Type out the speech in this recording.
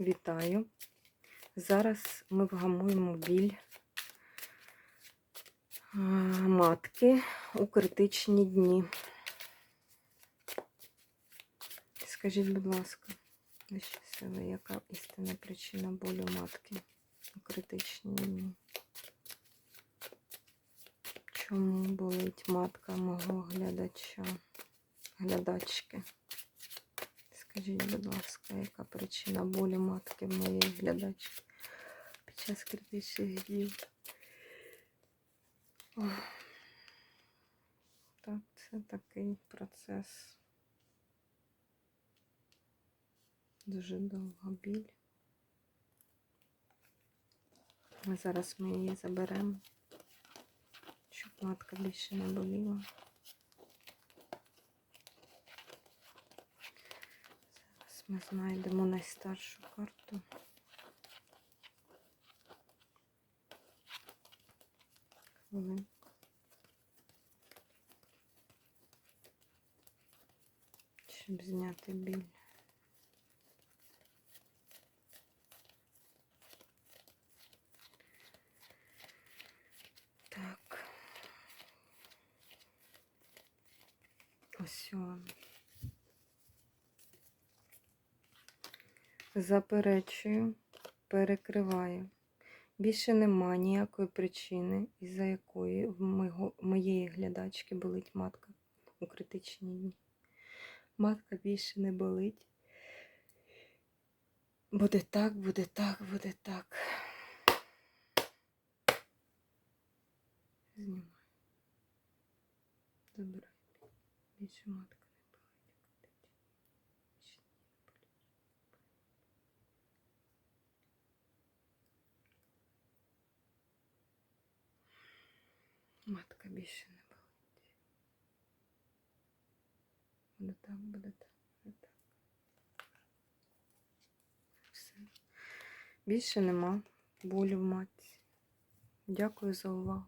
Вітаю. Зараз ми вгамуємо біль матки у критичні дні. Скажіть, будь ласка, сили, яка істинна причина болю матки у критичні дні? Чому болить матка мого глядача, глядачки? Скажіть, будь ласка, яка причина болю матки в моєї глядачки під час критичних днів? Так, це такий процес. Дуже довга біль. Ми зараз ми її заберемо, щоб матка більше не боліла. Ми знайдемо найстаршу карту. Щоб зняти біль. Так. Ось Заперечую, перекриваю. Більше нема ніякої причини, із-за якої в моєї глядачки болить матка у критичні дні. Матка більше не болить. Буде так, буде так, буде так. Знімаю. Забираю. Більше матка не болить. Більше не болить. Матка більше не болить. Буде так, буде так, буде так. Все. Більше нема болю в матці. Дякую за увагу.